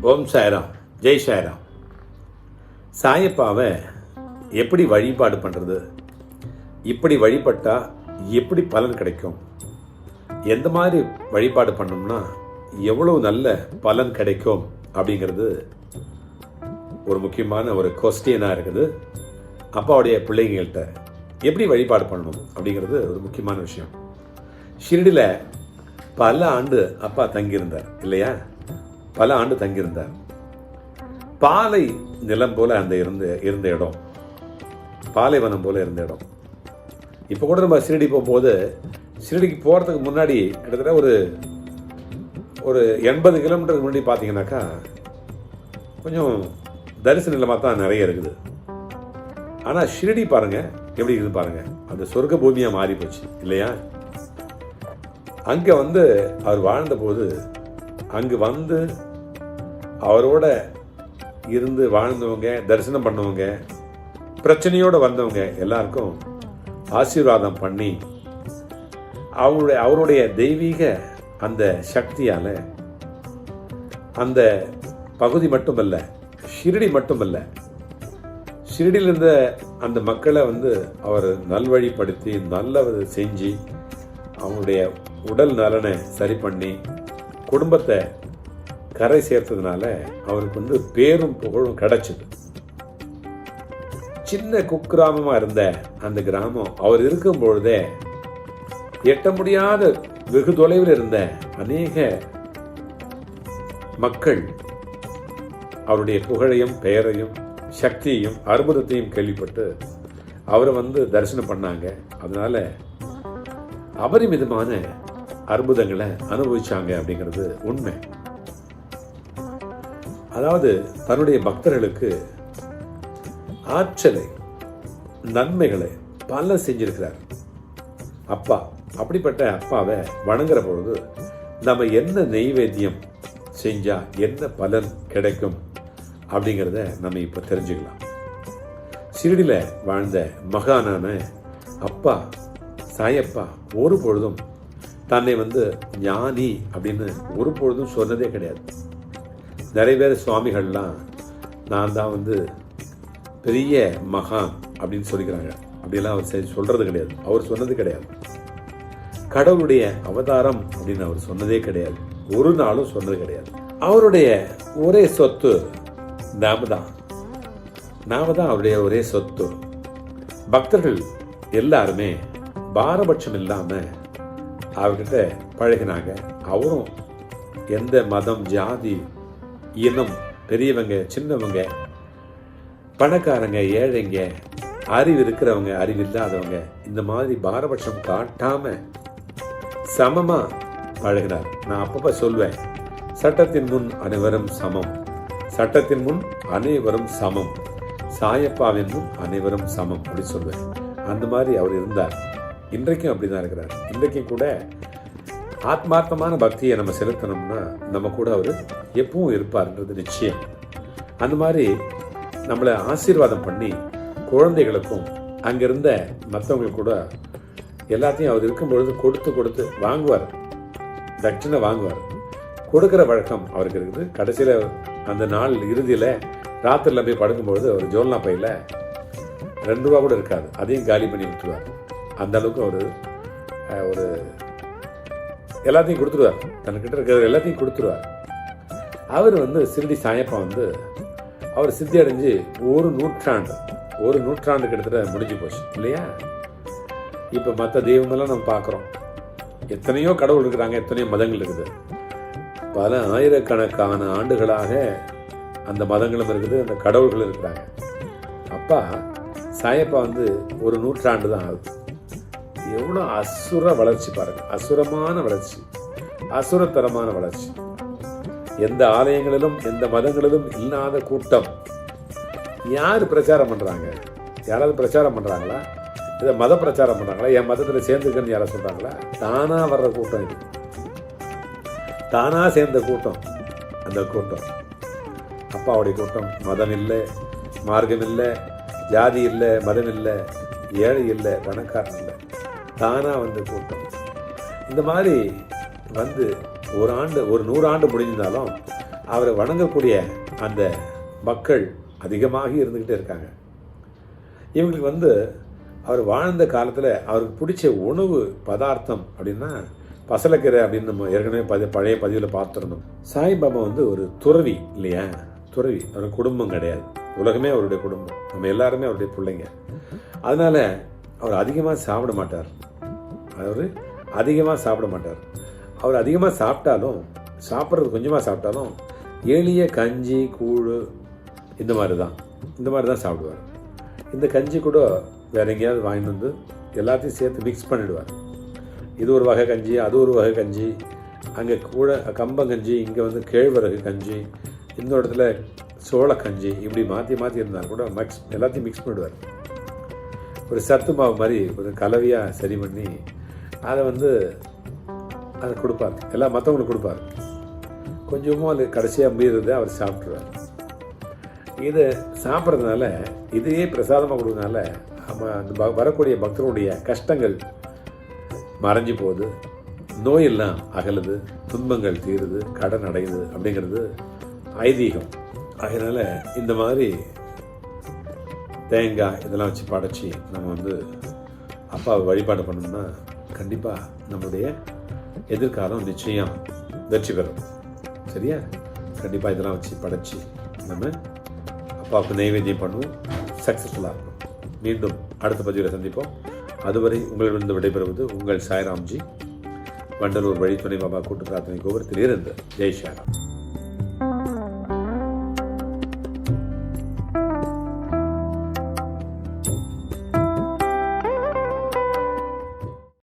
ஓம் சாய்ராம். ஜெய் சாய்ராம். சாயப்பாவை எப்படி வழிபாடு பண்ணுறது இப்படி வழிபட்டால் எப்படி பலன் கிடைக்கும்? எந்த மாதிரி வழிபாடு பண்ணோம்னா எவ்வளோ நல்ல பலன் கிடைக்கும் அப்படிங்கிறது ஒரு முக்கியமான ஒரு கொஸ்டினாக இருக்குது. அப்பாவுடைய பிள்ளைங்கள்கிட்ட எப்படி வழிபாடு பண்ணணும் அப்படிங்கிறது ஒரு முக்கியமான விஷயம். ஷிரடியில் பல ஆண்டு அப்பா தங்கியிருந்தார் இல்லையா? பல ஆண்டு தங்கியிருந்தார். பாலை நிலம் போல அந்த இருந்த இருந்த இடம். பாலைவனம் போல இருந்த இடம். இப்போ கூட நம்ம ஷிரடி போகும்போது ஷிரடிக்கு போகிறதுக்கு முன்னாடி கிட்டத்தட்ட ஒரு ஒரு எண்பது கிலோமீட்டருக்கு முன்னாடி பார்த்தீங்கன்னாக்கா கொஞ்சம் தரிசன நிலமாக தான் நிறைய இருக்குது. ஆனால் ஷிரடி பாருங்க எப்படி இருக்குது பாருங்கள் அந்த சொர்க்க பூமியாக மாறி போச்சு இல்லையா? அங்கே வந்து அவர் வாழ்ந்தபோது அங்கு வந்து அவரோட இருந்து வாழ்ந்தவங்க தரிசனம் பண்ணவங்க பிரச்சனையோடு வந்தவங்க எல்லாருக்கும் ஆசீர்வாதம் பண்ணி அவங்களுடைய அவருடைய தெய்வீக அந்த சக்தியால் அந்த பகுதி மட்டுமல்ல ஷிரடி மட்டுமல்ல ஷிரடியில் இருந்த அந்த மக்களை வந்து அவர் நல்வழிப்படுத்தி நல்ல செஞ்சு அவங்களுடைய உடல் நலனை சரி பண்ணி குடும்பத்தை கரை சேர்த்ததுனால அவருக்கு வந்து பேரும் புகழும் கிடைச்சிது. சின்ன குக்கிராமமா இருந்த அந்த கிராமம் அவர் இருக்கும் பொழுதே எட்ட முடியாத வெகு தொலைவில் இருந்த அநேக மக்கள் அவருடைய புகழையும் பெயரையும் சக்தியையும் அற்புதத்தையும் கேள்விப்பட்டு அவரை வந்து தரிசனம் பண்ணாங்க. அதனால அபரிமிதமான அற்புதங்களை அனுபவிச்சாங்க அப்படிங்கிறது உண்மை. அதாவது தன்னுடைய பக்தர்களுக்கு ஆற்றலை நன்மைகளை பல செஞ்சிருக்கிறார். அப்பா அப்படிப்பட்ட அப்பாவை வணங்குற பொழுது நம்ம என்ன நெய்வேத்தியம் செஞ்சா என்ன பலன் கிடைக்கும் அப்படிங்கிறத நம்ம இப்போ தெரிஞ்சுக்கலாம். சிறுடியில் வாழ்ந்த மகானான அப்பா சாயப்பா ஒரு பொழுதும் தன்னை வந்து ஞானி அப்படின்னு ஒரு பொழுதும் சொன்னதே கிடையாது. நிறைய பேர் சுவாமிகள்லாம் நான் தான் வந்து பெரிய மகான் அப்படின்னு சொல்லிக்கிறாங்க. அப்படிலாம் அவர் சரி சொல்றது கிடையாது. அவர் சொன்னது கிடையாது. கடவுளுடைய அவதாரம் அப்படின்னு அவர் சொன்னதே கிடையாது. ஒரு நாளும் சொன்னது கிடையாது. அவருடைய ஒரே சொத்து நாம தான். நாம தான் அவருடைய ஒரே சொத்து. பக்தர்கள் எல்லாருமே பாரபட்சம் இல்லாமல் அவர்கிட்ட பழகினாங்க. அவரும் எந்த மதம் ஜாதி இனம் பெரியவங்க சின்னவங்க பணக்காரங்க ஏழைங்க அறிவு இருக்கிறவங்க அறிவு இல்லாதவங்க இந்த மாதிரி பாரபட்சம் காட்டாம சமமா பழகினார். நான் அப்பப்ப சொல்வேன் சட்டத்தின் முன் அனைவரும் சமம் சட்டத்தின் முன் அனைவரும் சமம் சாயப்பாவின் முன் அனைவரும் சமம் அப்படி சொல்வேன். அந்த மாதிரி அவர் இருந்தார். இன்றைக்கும் அப்படிதான் இருக்கிறார். இன்றைக்கும் கூட ஆத்மார்த்தமான பக்தியை நம்ம செலுத்தணும்னா நம்ம கூட அவர் எப்பவும் இருப்பார்ன்றது நிச்சயம். அந்த மாதிரி நம்மளை ஆசீர்வாதம் பண்ணி குழந்தைகளுக்கும் அங்கிருந்த மற்றவங்களுக்கு கூட எல்லாத்தையும் அவர் இருக்கும் பொழுது கொடுத்து கொடுத்து வாங்குவார். தட்சிணை வாங்குவார். கொடுக்குற வழக்கம் அவருக்கு இருக்குது. கடைசியில் அந்த நாள் இறுதியில் ராத்திரியில் போய் படுக்கும்பொழுது அவர் ஜோல்னா பையில் ரெண்டு ரூபா கூட இருக்காது. அதையும் காலி பண்ணி விட்டுருவார். அந்த அளவுக்கு அவர் ஒரு எல்லாத்தையும் கொடுத்துருவார். தன்கிட்ட இருக்கிற எல்லாத்தையும் கொடுத்துருவார். அவர் வந்து சிறுடி சாயப்பா வந்து அவர் சித்தி அடைஞ்சு ஒரு நூற்றாண்டு ஒரு நூற்றாண்டு கிட்டத்தட்ட முடிஞ்சு போச்சு. இல்லையா? இப்போ மற்ற தெய்வமெல்லாம் நம்ம பார்க்குறோம் எத்தனையோ கடவுள் இருக்கிறாங்க எத்தனையோ மதங்கள் இருக்குது. பல ஆயிரக்கணக்கான ஆண்டுகளாக அந்த மதங்களும் இருக்குது அந்த கடவுள்கள் இருக்கிறாங்க. அப்பா சாயப்பா வந்து ஒரு நூற்றாண்டு தான் ஆகுது. எவ்வளோ அசுர வளர்ச்சி பாருங்க. அசுரமான வளர்ச்சி. அசுரத்தரமான வளர்ச்சி. எந்த ஆலயங்களிலும் எந்த மதங்களிலும் இல்லாத கூட்டம். யார் பிரச்சாரம் பண்றாங்க? யாராவது பிரச்சாரம் பண்றாங்களா? இதை மத பிரச்சாரம் பண்றாங்களா? என் மதத்தில் சேர்ந்துக்கன்னு யாராவது சொல்றாங்களா? தானாக வர்ற கூட்டம் இது. தானா சேர்ந்த கூட்டம். அந்த கூட்டம். அப்பாவுடைய கூட்டம். மதம் இல்லை மார்க்கம் இல்லை ஜாதி இல்லை மதம் இல்லை ஏழை இல்லை பணக்காரன் இல்லை. தானாக வந்த கூட்டம் இந்த மாதிரி வந்து ஒரு ஆண்டு ஒரு நூறு ஆண்டு முடிஞ்சிருந்தாலும் அவரை வணங்கக்கூடிய அந்த மக்கள் அதிகமாக இருந்துக்கிட்டே இருக்காங்க. இவங்களுக்கு வந்து அவர் வாழ்ந்த காலத்தில் அவருக்கு பிடிச்ச உணவு பதார்த்தம் அப்படின்னா பசலக்கீரை அப்படின்னு நம்ம ஏற்கனவே பதி பழைய பதிவில் பார்த்துருந்தோம். சாய்பாபா வந்து ஒரு துறவி இல்லையா? துறவி. அவர் குடும்பம் கிடையாது. உலகமே அவருடைய குடும்பம். நம்ம எல்லாருமே அவருடைய பிள்ளைங்க. அதனால் அவர் அதிகமாக சாப்பிட மாட்டார். அவர் அதிகமாக சாப்பிட மாட்டார். அவர் அதிகமாக சாப்பிட்டாலும் சாப்பிட்றது கொஞ்சமாக சாப்பிட்டாலும் எளிய கஞ்சி கூழ் இந்த மாதிரி தான் இந்த மாதிரி தான் சாப்பிடுவார். இந்த கஞ்சி கூட வேற எங்கேயாவது வாங்கிட்டு வந்து எல்லாத்தையும் சேர்த்து மிக்ஸ் பண்ணிடுவார். இது ஒரு வகை கஞ்சி அது ஒரு வகை கஞ்சி அங்கே கூட கம்பங்கஞ்சி இங்கே வந்து கேழ்வரகு கஞ்சி இந்த இடத்துல சோள கஞ்சி இப்படி மாற்றி மாற்றி இருந்தால் கூட மிக்ஸ் எல்லாத்தையும் மிக்ஸ் பண்ணிடுவார். ஒரு சத்து மாவு மாதிரி ஒரு கலவையாக சரி பண்ணி அதை வந்து அதை கொடுப்பார். எல்லாம் மற்றவங்களுக்கு கொடுப்பார். கொஞ்சமும் அது கடைசியாக மீறுறதை அவர் சாப்பிட்ருவார் இது சாப்பிட்றதுனால இதையே பிரசாதமாக கொடுக்கறதுனால நம்ம அந்த ப- வரக்கூடிய பக்தருடைய கஷ்டங்கள் மறைஞ்சு போகுது. நோயெல்லாம் அகலுது துன்பங்கள் தீருது கடன் அடையுது அப்படிங்கிறது ஐதீகம். அதனால் இந்த மாதிரி தேங்காய் இதெல்லாம் வச்சு படைச்சி நம்ம வந்து அப்பாவை வழிபாடு பண்ணோம்னா கண்டிப்பாக நம்மளுடைய எதிர்காலம் நிச்சயம் வெற்றி பெறும். சரியா? கண்டிப்பாக இதெல்லாம் வச்சு படைச்சி நம்ம அப்பாவுக்கு நைவேத்தியம் பண்ணுவோம். சக்ஸஸ்ஃபுல்லாக இருக்கும். மீண்டும் அடுத்த பதிவில் சந்திப்போம். அதுவரை உங்களிடமிருந்து விடைபெறுவது உங்கள் சாய்ராம்ஜி. வண்டலூர் வழித்துணை பாபா கூட்டு பிரார்த்தனை கோபுரத்தில் இருந்து. ஜெய் சாய்ராம்.